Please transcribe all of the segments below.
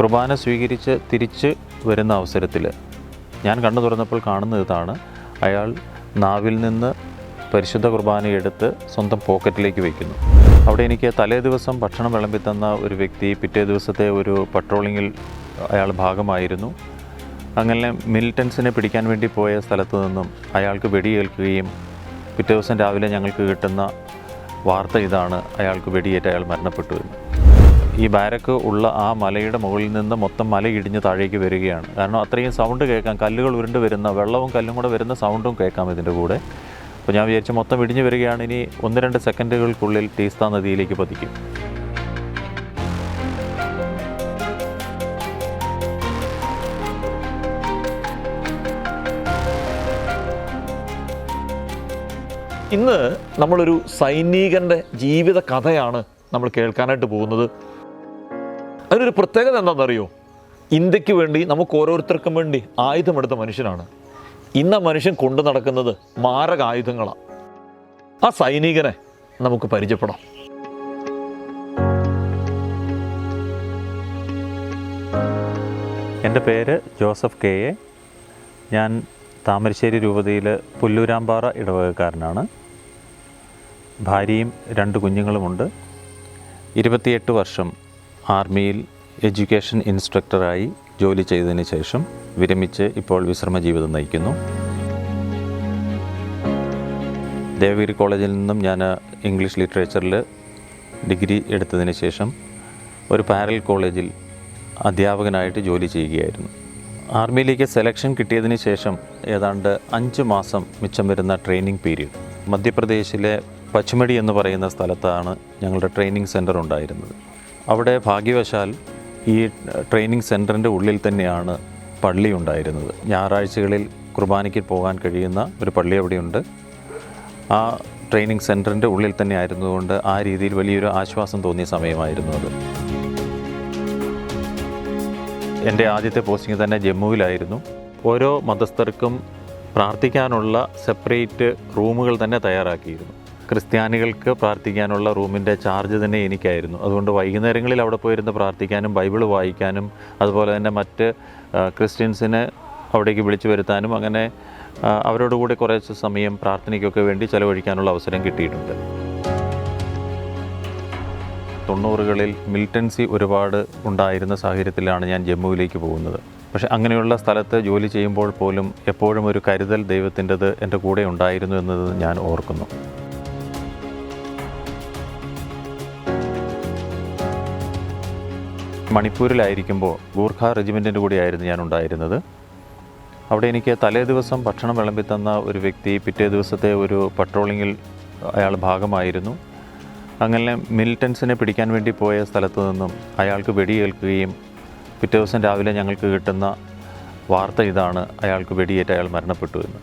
കുർബാന സ്വീകരിച്ച് തിരിച്ച് വരുന്ന അവസരത്തിൽ ഞാൻ കണ്ണു തുറന്നപ്പോൾ കാണുന്ന ഇതാണ്. അയാൾ നാവിൽ നിന്ന് പരിശുദ്ധ കുർബാന എടുത്ത് സ്വന്തം പോക്കറ്റിലേക്ക് വയ്ക്കുന്നു. അവിടെ എനിക്ക് തലേ ദിവസം ഭക്ഷണം വിളമ്പി തന്ന ഒരു വ്യക്തി പിറ്റേ ദിവസത്തെ ഒരു പട്രോളിങ്ങിൽ അയാൾ ഭാഗമായിരുന്നു. അങ്ങനെ മിലിറ്റൻസിനെ പിടിക്കാൻ വേണ്ടി പോയ സ്ഥലത്തു നിന്നും അയാൾക്ക് വെടിയേൽക്കുകയും പിറ്റേ ദിവസം രാവിലെ ഞങ്ങൾക്ക് കിട്ടുന്ന വാർത്ത ഇതാണ്. അയാൾക്ക് വെടിയേറ്റ് അയാൾ മരണപ്പെട്ടു എന്ന്. ഈ ബാരക്ക് ഉള്ള ആ മലയുടെ മുകളിൽ നിന്ന് മൊത്തം മല ഇടിഞ്ഞ് താഴേക്ക് വരികയാണ്. കാരണം അത്രയും സൗണ്ട് കേൾക്കാം. കല്ലുകൾ ഉരുണ്ട് വരുന്ന വെള്ളവും കല്ലും കൂടെ വരുന്ന സൗണ്ടും കേൾക്കാം ഇതിന്റെ കൂടെ. അപ്പോൾ ഞാൻ വിചാരിച്ചു മൊത്തം ഇടിഞ്ഞ് വരികയാണ്. ഇനി ഒന്ന് രണ്ട് സെക്കൻഡുകൾക്കുള്ളിൽ ടീസ്ത നദിയിലേക്ക് പതിക്കും. ഇന്ന് നമ്മളൊരു സൈനികന്റെ ജീവിത കഥയാണ് നമ്മൾ കേൾക്കാനായിട്ട് പോകുന്നത്. അതിനൊരു പ്രത്യേകത എന്താണെന്നറിയോ? ഇന്ത്യയ്ക്ക് വേണ്ടി നമുക്ക് ഓരോരുത്തർക്കും വേണ്ടി ആയുധമെടുത്ത മനുഷ്യനാണ്. ഇന്ന മനുഷ്യൻ കൊണ്ടു നടക്കുന്നത് മാരക ആയുധങ്ങളാണ് ആ സൈനികനെ നമുക്ക് പരിചയപ്പെടാം. എന്റെ പേര് ജോസഫ് കെ എ. ഞാൻ താമരശ്ശേരി രൂപതയിൽ പുല്ലൂരാമ്പാറ ഇടവകക്കാരനാണ്. ഭാര്യയും രണ്ട് കുഞ്ഞുങ്ങളുമുണ്ട്. ഇരുപത്തിയെട്ട് വർഷം ആർമിയിൽ എഡ്യൂക്കേഷൻ ഇൻസ്ട്രക്ടറായി ജോലി ചെയ്തതിന് ശേഷം വിരമിച്ച് ഇപ്പോൾ വിശ്രമ ജീവിതം നയിക്കുന്നു. ദേവഗിരി കോളേജിൽ നിന്നും ഞാൻ ഇംഗ്ലീഷ് ലിറ്ററേച്ചറിൽ ഡിഗ്രി എടുത്തതിന് ശേഷം ഒരു പാരൽ കോളേജിൽ അധ്യാപകനായിട്ട് ജോലി ചെയ്യുകയായിരുന്നു. ആർമിയിലേക്ക് സെലക്ഷൻ കിട്ടിയതിന് ശേഷം ഏതാണ്ട് അഞ്ച് മാസം മിച്ചം വരുന്ന ട്രെയിനിങ് പീരീഡ്. മധ്യപ്രദേശിലെ പച്ചുമടി എന്ന് പറയുന്ന സ്ഥലത്താണ് ഞങ്ങളുടെ ട്രെയിനിങ് സെന്റർ ഉണ്ടായിരുന്നത്. അവിടെ ഭാഗ്യവശാൽ ഈ ട്രെയിനിങ് സെന്ററിന്റെ ഉള്ളിൽ തന്നെയാണ് പള്ളി ഉണ്ടായിരുന്നത്. ഞായറാഴ്ചകളിൽ കുർബാനയ്ക്ക് പോകാൻ കഴിയുന്ന ഒരു പള്ളി അവിടെയുണ്ട്. ആ ട്രെയിനിങ് സെന്ററിന്റെ ഉള്ളിൽ തന്നെ ആയിരുന്നതുകൊണ്ട് ആ രീതിയിൽ വലിയൊരു ആശ്വാസം തോന്നിയ സമയമായിരുന്നു അത്. എന്റെ ആദ്യത്തെ പോസ്റ്റിംഗ് തന്നെ ജമ്മുവിലായിരുന്നു. ഓരോ മതസ്ഥർക്കും പ്രാർത്ഥിക്കാനുള്ള സെപ്പറേറ്റ് റൂമുകൾ തന്നെ തയ്യാറാക്കിയിരുന്നു. ക്രിസ്ത്യാനികൾക്ക് പ്രാർത്ഥിക്കാനുള്ള റൂമിന്റെ ചാർജ് തന്നെ എനിക്കായിരുന്നു. അതുകൊണ്ട് വൈകുന്നേരങ്ങളിൽ അവിടെ പോയിരുന്ന് പ്രാർത്ഥിക്കാനും ബൈബിൾ വായിക്കാനും അതുപോലെ തന്നെ മറ്റ് ക്രിസ്ത്യൻസിനെ അവിടേക്ക് വിളിച്ചു വരുത്താനും അങ്ങനെ അവരോടുകൂടി കുറേ സമയം പ്രാർത്ഥനയ്ക്കൊക്കെ വേണ്ടി ചിലവഴിക്കാനുള്ള അവസരം കിട്ടിയിട്ടുണ്ട്. തൊണ്ണൂറുകളിൽ മിലിറ്റൻസി ഒരുപാട് ഉണ്ടായിരുന്ന സാഹചര്യത്തിലാണ് ഞാൻ ജമ്മുവിലേക്ക് പോകുന്നത്. പക്ഷെ അങ്ങനെയുള്ള സ്ഥലത്ത് ജോലി ചെയ്യുമ്പോൾ പോലും എപ്പോഴും ഒരു കരുതൽ ദൈവത്തിന്റെത് എന്റെ കൂടെ ഉണ്ടായിരുന്നു എന്നത് ഞാൻ ഓർക്കുന്നു. മണിപ്പൂരിലായിരിക്കുമ്പോൾ ഗൂർഖ റെജിമെന്റിന്റെ കൂടെയായിരുന്നു ഞാൻ ഉണ്ടായിരുന്നത്. അവിടെ എനിക്ക് തലേ ദിവസം ഭക്ഷണം വിളമ്പി തന്ന ഒരു വ്യക്തി പിറ്റേ ദിവസത്തെ ഒരു പട്രോളിങ്ങിൽ അയാൾ ഭാഗമായിരുന്നു. അങ്ങനെ മിലിറ്റൻസിനെ പിടിക്കാൻ വേണ്ടി പോയ സ്ഥലത്തു നിന്നും അയാൾക്ക് വെടിയേൽക്കുകയും പിറ്റേ ദിവസം രാവിലെ ഞങ്ങൾക്ക് കിട്ടുന്ന വാർത്ത ഇതാണ് അയാൾക്ക് വെടിയേറ്റ് അയാൾ മരണപ്പെട്ടു എന്ന്.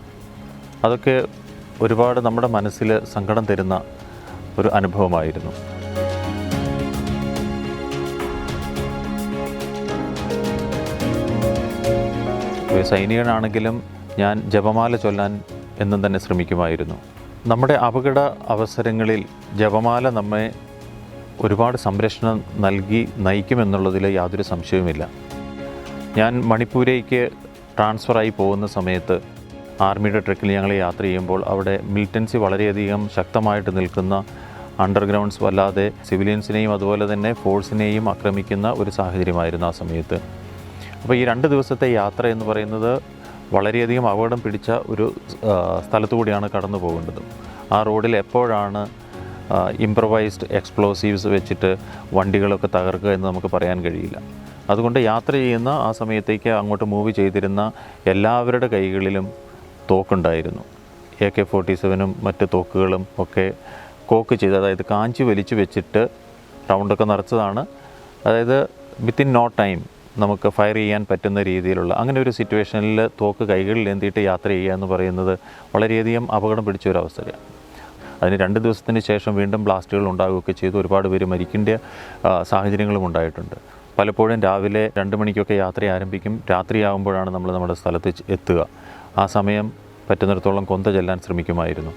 അതൊക്കെ ഒരുപാട് നമ്മുടെ മനസ്സിൽ സങ്കടം തരുന്ന ഒരു അനുഭവമായിരുന്നു. സൈനികനാണെങ്കിലും ഞാൻ ജപമാല ചൊല്ലാൻ എന്നും തന്നെ ശ്രമിക്കുമായിരുന്നു. നമ്മുടെ അപകട അവസരങ്ങളിൽ ജപമാല നമ്മെ ഒരുപാട് സംരക്ഷണം നൽകി നയിക്കുമെന്നുള്ളതിൽ യാതൊരു സംശയവുമില്ല. ഞാൻ മണിപ്പൂരേക്ക് ട്രാൻസ്ഫറായി പോകുന്ന സമയത്ത് ആർമിയുടെ ട്രക്കിൽ ഞങ്ങൾ യാത്ര ചെയ്യുമ്പോൾ അവിടെ മിലിറ്റൻസി വളരെയധികം ശക്തമായിട്ട് നിൽക്കുന്ന അണ്ടർഗ്രൗണ്ട്സ് വല്ലാതെ സിവിലിയൻസിനെയും അതുപോലെ തന്നെ ഫോഴ്സിനെയും ആക്രമിക്കുന്ന ഒരു സാഹചര്യമായിരുന്നു ആ സമയത്ത്. അപ്പോൾ ഈ രണ്ട് ദിവസത്തെ യാത്ര എന്ന് പറയുന്നത് വളരെയധികം അപകടം പിടിച്ച ഒരു സ്ഥലത്തു കൂടിയാണ് കടന്നു പോകേണ്ടത്. ആ റോഡിൽ എപ്പോഴാണ് ഇംപ്രവൈസ്ഡ് എക്സ്പ്ലോസീവ്സ് വെച്ചിട്ട് വണ്ടികളൊക്കെ തകർക്കുക എന്ന് നമുക്ക് പറയാൻ കഴിയില്ല. അതുകൊണ്ട് യാത്ര ചെയ്യുന്ന ആ സമയത്തേക്ക് അങ്ങോട്ട് മൂവ് ചെയ്തിരുന്ന എല്ലാവരുടെ കൈകളിലും തോക്കുണ്ടായിരുന്നു. എ കെ ഫോർട്ടി സെവനും മറ്റ് തോക്കുകളും ഒക്കെ കോക്ക് ചെയ്ത് അതായത് കാഞ്ചി വലിച്ചു വെച്ചിട്ട് റൗണ്ടൊക്കെ നിറച്ചതാണ്. അതായത് വിത്തിൻ നോ ടൈം നമുക്ക് ഫയർ ചെയ്യാൻ പറ്റുന്ന രീതിയിലുള്ള അങ്ങനെ ഒരു സിറ്റുവേഷനിൽ തോക്ക് കൈകളിൽ എന്തിയിട്ട് യാത്ര ചെയ്യുക എന്ന് പറയുന്നത് വളരെയധികം അപകടം പിടിച്ച ഒരു അവസ്ഥയാണ്. അതിന് രണ്ട് ദിവസത്തിന് ശേഷം വീണ്ടും ബ്ലാസ്റ്റുകൾ ഉണ്ടാകുകയൊക്കെ ചെയ്തു. ഒരുപാട് പേര് മരിക്കേണ്ട സാഹചര്യങ്ങളും ഉണ്ടായിട്ടുണ്ട്. പലപ്പോഴും രാവിലെ രണ്ട് മണിക്കൊക്കെ യാത്ര ആരംഭിക്കും. രാത്രിയാകുമ്പോഴാണ് നമ്മൾ നമ്മുടെ സ്ഥലത്ത് എത്തുക. ആ സമയം പറ്റുന്നിടത്തോളം കൊന്ത ചെല്ലാൻ ശ്രമിക്കുമായിരുന്നു.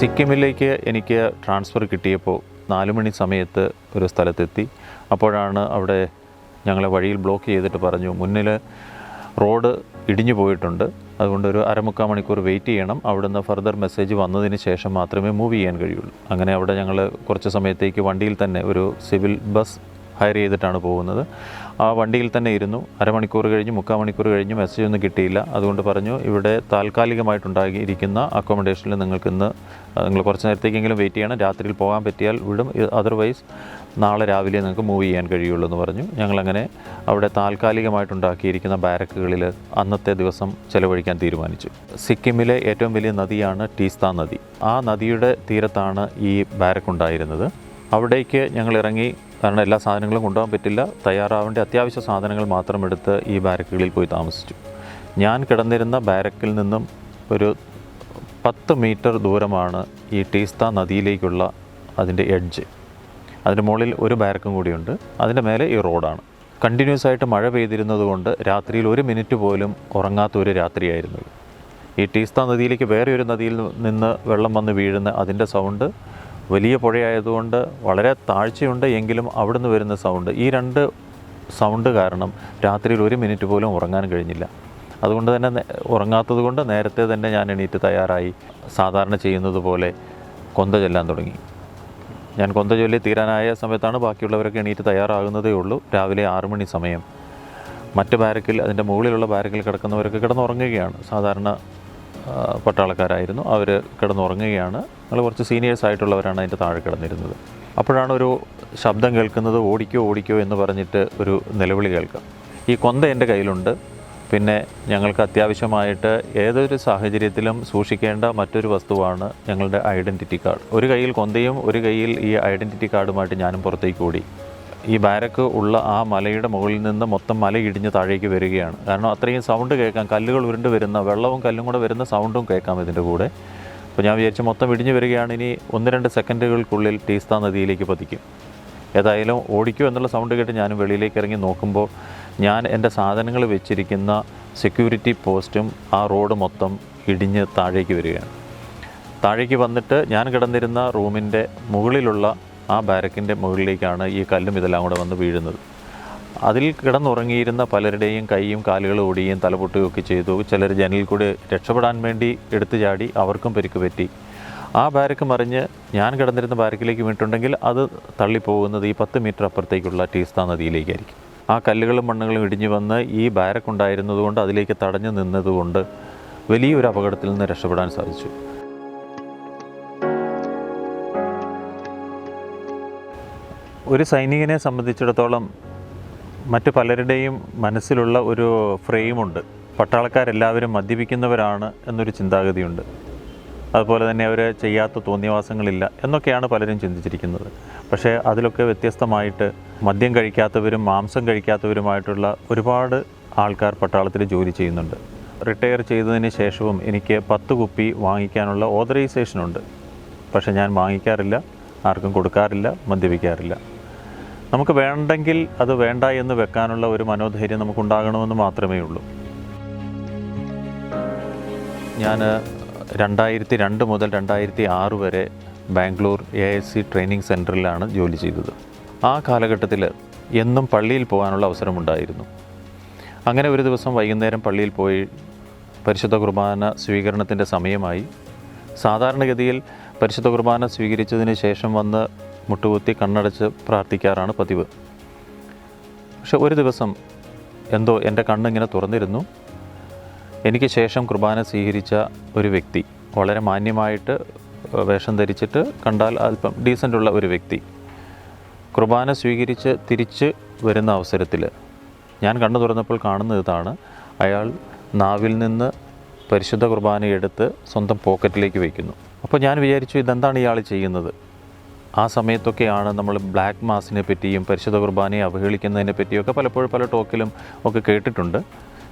സിക്കിമിലേക്ക് എനിക്ക് ട്രാൻസ്ഫർ കിട്ടിയപ്പോൾ നാല് മണി സമയത്ത് ഒരു സ്ഥലത്തെത്തി. അപ്പോഴാണ് അവിടെ ഞങ്ങളെ വഴിയിൽ ബ്ലോക്ക് ചെയ്തിട്ട് പറഞ്ഞു മുന്നിൽ റോഡ് ഇടിഞ്ഞു പോയിട്ടുണ്ട്. അതുകൊണ്ട് ഒരു അരമുക്കാൽ മണിക്കൂർ വെയിറ്റ് ചെയ്യണം. അവിടുന്ന് ഫർദർ മെസ്സേജ് വന്നതിന് ശേഷം മാത്രമേ മൂവ് ചെയ്യാൻ കഴിയുള്ളൂ. അങ്ങനെ അവിടെ ഞങ്ങൾ കുറച്ച് സമയത്തേക്ക് വണ്ടിയിൽ തന്നെ ഒരു സിവിൽ ബസ് ഹയർ ചെയ്തിട്ടാണ് പോകുന്നത്. ആ വണ്ടിയിൽ തന്നെ ഇരുന്നു. അരമണിക്കൂർ കഴിഞ്ഞ് മുക്കാൽ മണിക്കൂർ കഴിഞ്ഞ്. മെസ്സേജ് ഒന്നും കിട്ടിയില്ല. അതുകൊണ്ട് പറഞ്ഞു ഇവിടെ താൽക്കാലികമായിട്ടുണ്ടായിരിക്കുന്ന അക്കോമഡേഷനിൽ നിങ്ങൾക്ക് ഇന്ന് നിങ്ങൾ കുറച്ച് നേരത്തേക്കെങ്കിലും വെയിറ്റ് ചെയ്യണം. രാത്രിയിൽ പോകാൻ പറ്റിയാൽ വിടും. അതർവൈസ് നാളെ രാവിലെ നിങ്ങൾക്ക് മൂവ് ചെയ്യാൻ കഴിയുള്ളൂ എന്ന് പറഞ്ഞു. ഞങ്ങളങ്ങനെ അവിടെ താൽക്കാലികമായിട്ടുണ്ടാക്കിയിരിക്കുന്ന ബാരക്കുകളിൽ അന്നത്തെ ദിവസം ചെലവഴിക്കാൻ തീരുമാനിച്ചു. സിക്കിമിലെ ഏറ്റവും വലിയ നദിയാണ് ടീസ്ത നദി. ആ നദിയുടെ തീരത്താണ് ഈ ബാരക്ക് ഉണ്ടായിരുന്നത്. അവിടേക്ക് ഞങ്ങൾ ഇറങ്ങി കാരണം എല്ലാ സാധനങ്ങളും കൊണ്ടുപോകാൻ പറ്റില്ല. തയ്യാറാവേണ്ട അത്യാവശ്യ സാധനങ്ങൾ മാത്രം എടുത്ത് ഈ ബാരക്കുകളിൽ പോയി താമസിച്ചു. ഞാൻ കിടന്നിരുന്ന ബാരക്കിൽ നിന്നും ഒരു പത്ത് മീറ്റർ ദൂരമാണ് ഈ ടീസ്ത നദിയിലേക്കുള്ള അതിന്റെ എഡ്ജ്. അതിന്റെ മുകളിൽ ഒരു ബാരക്കും കൂടിയുണ്ട്. അതിന്റെ മേലെ ഈ റോഡാണ്. കണ്ടിന്യൂസ് ആയിട്ട് മഴ പെയ്തിരുന്നതുകൊണ്ട് രാത്രിയിൽ ഒരു മിനിറ്റ് പോലും ഉറങ്ങാത്ത ഒരു രാത്രിയായിരുന്നു ഈ ടീസ്ത നദിയിലേക്ക് വേറെ ഒരു നദിയിൽ നിന്ന് വെള്ളം വന്ന് വീഴുന്ന അതിന്റെ സൗണ്ട് വലിയ പുഴയായതുകൊണ്ട് വളരെ താഴ്ചയുണ്ട് എങ്കിലും അവിടുന്ന് വരുന്ന സൗണ്ട് ഈ രണ്ട് സൗണ്ട് കാരണം രാത്രിയിൽ ഒരു മിനിറ്റ് പോലും ഉറങ്ങാൻ കഴിഞ്ഞില്ല. അതുകൊണ്ട് തന്നെ ഉറങ്ങാത്തത് കൊണ്ട് നേരത്തെ തന്നെ ഞാൻ എണീറ്റ് തയ്യാറായി സാധാരണ ചെയ്യുന്നത് പോലെ കൊന്ത ചെല്ലാൻ തുടങ്ങി. ഞാൻ കൊന്ത ചൊല്ലി തീരാനായ സമയത്താണ് ബാക്കിയുള്ളവരൊക്കെ എണീറ്റ് തയ്യാറാകുന്നതേ ഉള്ളൂ. രാവിലെ ആറു മണി സമയം. മറ്റ് ബാരക്കിൽ അതിന്റെ മുകളിലുള്ള ബാരക്കിൽ കിടക്കുന്നവരൊക്കെ കിടന്നുറങ്ങുകയാണ്. സാധാരണ പട്ടാളക്കാരായിരുന്നു. അവർ കിടന്നുറങ്ങുകയാണ്. ഞങ്ങൾ കുറച്ച് സീനിയേഴ്സ് ആയിട്ടുള്ളവരാണ് അതിന്റെ താഴെ കിടന്നിരുന്നത്. അപ്പോഴാണ് ഒരു ശബ്ദം കേൾക്കുന്നത് ഓടിക്കോ ഓടിക്കോ എന്ന് പറഞ്ഞിട്ട് ഒരു നിലവിളി കേൾക്കാം. ഈ കൊന്ത എന്റെ കയ്യിലുണ്ട്. പിന്നെ ഞങ്ങൾക്ക് അത്യാവശ്യമായിട്ട് ഏതൊരു സാഹചര്യത്തിലും സൂക്ഷിക്കേണ്ട മറ്റൊരു വസ്തുവാണ് ഞങ്ങളുടെ ഐഡന്റിറ്റി കാർഡ്. ഒരു കയ്യിൽ കൊന്തയും ഒരു കയ്യിൽ ഈ ഐഡന്റിറ്റി കാർഡുമായിട്ട് ഞാനും പുറത്തേക്ക് ഓടി. ഈ ബാരക്ക് ഉള്ള ആ മലയുടെ മുകളിൽ നിന്ന് മൊത്തം മല ഇടിഞ്ഞ് താഴേക്ക് വരികയാണ്. കാരണം അത്രയും സൗണ്ട് കേൾക്കാം. കല്ലുകൾ ഉരുണ്ട് വരുന്ന വെള്ളവും കല്ലും കൂടെ വരുന്ന സൗണ്ടും കേൾക്കാം ഇതിന്റെ കൂടെ. അപ്പോൾ ഞാൻ വിചാരിച്ചു മൊത്തം ഇടിഞ്ഞ് വരികയാണ്. ഇനി ഒന്ന് രണ്ട് സെക്കൻഡുകൾക്കുള്ളിൽ ടീസ്ത നദിയിലേക്ക് പതിക്കും. ഏതായാലും ഓടിക്കോ എന്നുള്ള സൗണ്ട് കേട്ട് ഞാൻ വെളിയിലേക്ക് ഇറങ്ങി നോക്കുമ്പോൾ ഞാൻ എന്റെ സാധനങ്ങൾ വെച്ചിരിക്കുന്ന സെക്യൂരിറ്റി പോസ്റ്റും ആ റോഡ് മൊത്തം ഇടിഞ്ഞ് താഴേക്ക് വരികയാണ്. താഴേക്ക് വന്നിട്ട് ഞാൻ കിടന്നിരുന്ന റൂമിന്റെ മുകളിലുള്ള ആ ബാരക്കിന്റെ മുകളിലേക്കാണ് ഈ കല്ലും ഇതെല്ലാം കൂടെ വന്ന് വീഴുന്നത്. അതിൽ കിടന്നുറങ്ങിയിരുന്ന പലരുടെയും കൈയും കാലുകളും ഓടിയും തലപൊട്ടുകയും ഒക്കെ ചെയ്തു. ചിലർ ജനലിൽ കൂടി രക്ഷപ്പെടാൻ വേണ്ടി എടുത്തു ചാടി അവർക്കും പരിക്ക് പറ്റി. ആ ബാരക്ക് മറിഞ്ഞ് ഞാൻ കിടന്നിരുന്ന ബാരക്കിലേക്ക് വീണിട്ടുണ്ടെങ്കിൽ അത് തള്ളിപ്പോകുന്നത് ഈ പത്ത് മീറ്റർ അപ്പുറത്തേക്കുള്ള ടീസ്ത നദിയിലേക്കായിരിക്കും. ആ കല്ലുകളും മണ്ണുകളും ഇടിഞ്ഞു വന്ന് ഈ ബാരക്കുണ്ടായിരുന്നതുകൊണ്ട് അതിലേക്ക് തടഞ്ഞു നിന്നതുകൊണ്ട് വലിയൊരു അപകടത്തിൽ നിന്ന് രക്ഷപ്പെടാൻ സാധിച്ചു. ഒരു സൈനികനെ സംബന്ധിച്ചിടത്തോളം മറ്റു പലരുടെയും മനസ്സിലുള്ള ഒരു ഫ്രെയിമുണ്ട്. പട്ടാളക്കാരെല്ലാവരും മദ്യപിക്കുന്നവരാണ് എന്നൊരു ചിന്താഗതിയുണ്ട്. അതുപോലെ തന്നെ അവർ ചെയ്യാത്ത തോന്നിയവാസങ്ങളില്ല എന്നൊക്കെയാണ് പലരും ചിന്തിച്ചിരിക്കുന്നത്. പക്ഷേ അതിലൊക്കെ വ്യത്യസ്തമായിട്ട് മദ്യം കഴിക്കാത്തവരും മാംസം കഴിക്കാത്തവരുമായിട്ടുള്ള ഒരുപാട് ആൾക്കാർ പട്ടാളത്തിൽ ജോലി ചെയ്യുന്നുണ്ട്. റിട്ടയർ ചെയ്തതിന് ശേഷവും എനിക്ക് പത്ത് കുപ്പി വാങ്ങിക്കാനുള്ള ഓതറൈസേഷനുണ്ട്. പക്ഷേ ഞാൻ വാങ്ങിക്കാറില്ല ആർക്കും കൊടുക്കാറില്ല മദ്യപിക്കാറില്ല. നമുക്ക് വേണ്ടെങ്കിൽ അത് വേണ്ട എന്ന് വെക്കാനുള്ള ഒരു മനോധൈര്യം നമുക്കുണ്ടാകണമെന്ന് മാത്രമേ ഉള്ളൂ. ഞാൻ രണ്ടായിരത്തി രണ്ട് മുതൽ രണ്ടായിരത്തി ആറ് വരെ Bangalore A S C training സെന്ററിലാണ് ജോലി ചെയ്തത്. ആ കാലഘട്ടത്തിൽ എന്നും പള്ളിയിൽ പോകാനുള്ള അവസരമുണ്ടായിരുന്നു. അങ്ങനെ ഒരു ദിവസം വൈകുന്നേരം പള്ളിയിൽ പോയി പരിശുദ്ധ കുർബാന സ്വീകരണത്തിന്റെ സമയമായി. സാധാരണഗതിയിൽ പരിശുദ്ധ കുർബാന സ്വീകരിച്ചതിന് ശേഷം വന്ന് മുട്ടുകുത്തി കണ്ണടച്ച് പ്രാർത്ഥിക്കാറാണ് പതിവ്. പക്ഷെ ഒരു ദിവസം എന്തോ എന്റെ കണ്ണിങ്ങനെ തുറന്നിരുന്നു. എനിക്ക് ശേഷം കുർബാന സ്വീകരിച്ച ഒരു വ്യക്തി വളരെ മാന്യമായിട്ട് വേഷം ധരിച്ചിട്ട് കണ്ടാൽ അല്പം ഡീസന്റ് ഉള്ള ഒരു വ്യക്തി കുർബാന സ്വീകരിച്ച് തിരിച്ച് വരുന്ന അവസരത്തിൽ ഞാൻ കണ്ണു തുറന്നപ്പോൾ കാണുന്ന ഇതാണ്. അയാൾ നാവിൽ നിന്ന് പരിശുദ്ധ കുർബാന എടുത്ത് സ്വന്തം പോക്കറ്റിലേക്ക് വയ്ക്കുന്നു. അപ്പോൾ ഞാൻ വിചാരിച്ചു ഇതെന്താണ് ഇയാൾ ചെയ്യുന്നത്? ആ സമയത്തൊക്കെയാണ് നമ്മൾ ബ്ലാക്ക് മാസിനെ പറ്റിയും പരിശുദ്ധ കുർബാനയെ അവഹേളിക്കുന്നതിനെ പറ്റിയൊക്കെ പലപ്പോഴും പല ടോക്കിലും ഒക്കെ കേട്ടിട്ടുണ്ട്.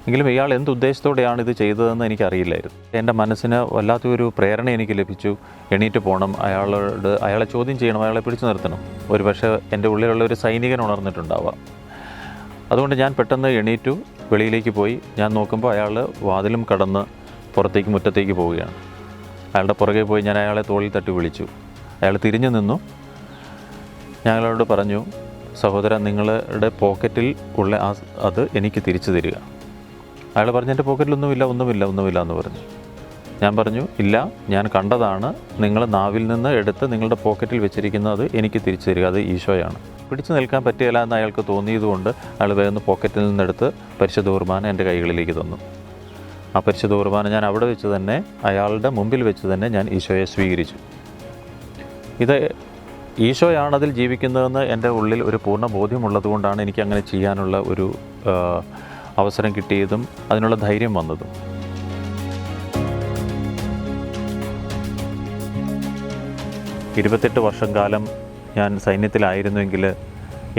എങ്കിലും ഇയാൾ എന്ത് ഉദ്ദേശത്തോടെയാണ് ഇത് ചെയ്തതെന്ന് എനിക്കറിയില്ലായിരുന്നു. എന്റെ മനസ്സിന് വല്ലാത്തൊരു പ്രേരണ എനിക്ക് ലഭിച്ചു. എണീറ്റ് പോകണം. അയാളോട് അയാളെ ചോദ്യം ചെയ്യണം. അയാളെ പിടിച്ചു നിർത്തണം. ഒരു പക്ഷേ എന്റെ ഉള്ളിലുള്ള ഒരു സൈനികൻ ഉണർന്നിട്ടുണ്ടാവാം. അതുകൊണ്ട് ഞാൻ പെട്ടെന്ന് എണീറ്റു. വെളിയിലേക്ക് പോയി. ഞാൻ നോക്കുമ്പോൾ അയാൾ വാതിലും കടന്ന് പുറത്തേക്ക് മുറ്റത്തേക്ക് പോവുകയാണ്. അയാളുടെ പുറകെ പോയി ഞാൻ അയാളെ തോളിൽ തട്ടി വിളിച്ചു. അയാൾ തിരിഞ്ഞു നിന്നു. ഞങ്ങളോട് പറഞ്ഞു സഹോദര നിങ്ങളുടെ പോക്കറ്റിൽ ഉള്ള ആ അത് എനിക്ക് തിരിച്ചു തരിക. അയാൾ പറഞ്ഞു എന്റെ പോക്കറ്റിലൊന്നുമില്ല ഒന്നുമില്ല ഒന്നുമില്ല എന്ന് പറഞ്ഞു. ഞാൻ പറഞ്ഞു ഇല്ല ഞാൻ കണ്ടതാണ്. നിങ്ങൾ നാവിൽ നിന്ന് എടുത്ത് നിങ്ങളുടെ പോക്കറ്റിൽ വെച്ചിരിക്കുന്നത് എനിക്ക് തിരിച്ചു തരിക. അത് ഈശോയാണ്. പിടിച്ചു നിൽക്കാൻ പറ്റുകയില്ല എന്ന് അയാൾക്ക് തോന്നിയതുകൊണ്ട് അയാൾ വേഗം പോക്കറ്റിൽ നിന്നെടുത്ത് പരിശുദ്ധ കുർബാന എന്റെ കൈകളിലേക്ക് തന്നു. ആ പരിശുദ്ധ കുർബാന ഞാൻ അവിടെ വെച്ച് തന്നെ അയാളുടെ മുമ്പിൽ വെച്ച് തന്നെ ഞാൻ ഈശോയെ സ്വീകരിച്ചു. ഇത് ഈശോയാണ് അതിൽ ജീവിക്കുന്നതെന്ന് എന്റെ ഉള്ളിൽ ഒരു പൂർണ ബോധ്യമുള്ളതുകൊണ്ടാണ് എനിക്ക് അങ്ങനെ ചെയ്യാനുള്ള ഒരു അവസരം കിട്ടിയതും അതിനുള്ള ധൈര്യം വന്നതും. ഇരുപത്തെട്ട് വർഷം കാലം ഞാൻ സൈന്യത്തിലായിരുന്നുവെങ്കിൽ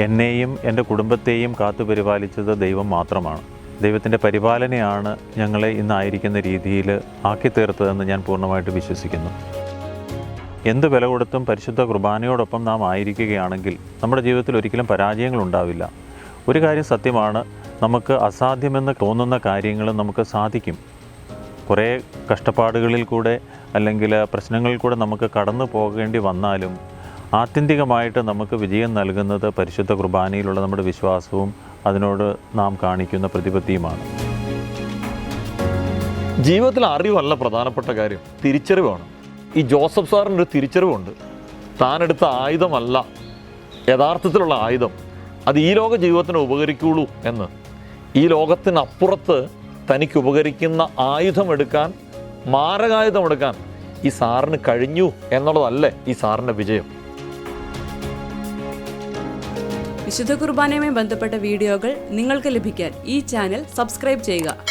എന്നെയും എന്റെ കുടുംബത്തെയും കാത്തു പരിപാലിച്ചത് ദൈവം മാത്രമാണ്. ദൈവത്തിന്റെ പരിപാലനയാണ് ഞങ്ങളെ ഇന്നായിരിക്കുന്ന രീതിയിൽ ആക്കി തീർത്തതെന്ന് ഞാൻ പൂർണമായിട്ട് വിശ്വസിക്കുന്നു. എന്ത് വില കൊടുത്തും പരിശുദ്ധ കുർബാനയോടൊപ്പം നാം ആയിരിക്കുകയാണെങ്കിൽ നമ്മുടെ ജീവിതത്തിൽ ഒരിക്കലും പരാജയങ്ങൾ ഉണ്ടാവില്ല. ഒരു കാര്യം സത്യമാണ് നമുക്ക് അസാധ്യമെന്ന് തോന്നുന്ന കാര്യങ്ങൾ നമുക്ക് സാധിക്കും. കുറേ കഷ്ടപ്പാടുകളിൽ കൂടെ അല്ലെങ്കിൽ പ്രശ്നങ്ങളിൽ കൂടെ നമുക്ക് കടന്നു പോകേണ്ടി വന്നാലും ആത്യന്തികമായിട്ട് നമുക്ക് വിജയം നൽകുന്നത് പരിശുദ്ധ കുർബാനയിലുള്ള നമ്മുടെ വിശ്വാസവും അതിനോട് നാം കാണിക്കുന്ന പ്രതിബദ്ധിയുമാണ് ജീവിതത്തിൽ അറിവല്ല പ്രധാനപ്പെട്ട കാര്യം തിരിച്ചറിവാണ്. ഈ ജോസഫ് സാറിന്റെ ഒരു തിരിച്ചറിവുണ്ട്. താനെടുത്ത ആയുധമല്ല. യഥാർത്ഥത്തിലുള്ള ആയുധം. അത് ഈ ലോക ജീവിതത്തിന് ഉപകരിക്കുള്ളൂ എന്ന്. ഈ ലോകത്തിനപ്പുറത്ത് തനിക്ക് ഉപകരിക്കുന്ന ആയുധമെടുക്കാൻ മാരകായുധമെടുക്കാൻ ഈ സാറിന് കഴിഞ്ഞു എന്നുള്ളതല്ലേ ഈ സാറിന്റെ വിജയം. വിശുദ്ധ കുർബാനയുമായി ബന്ധപ്പെട്ട വീഡിയോകൾ നിങ്ങൾക്ക് ലഭിക്കാൻ ഈ ചാനൽ സബ്സ്ക്രൈബ് ചെയ്യുക.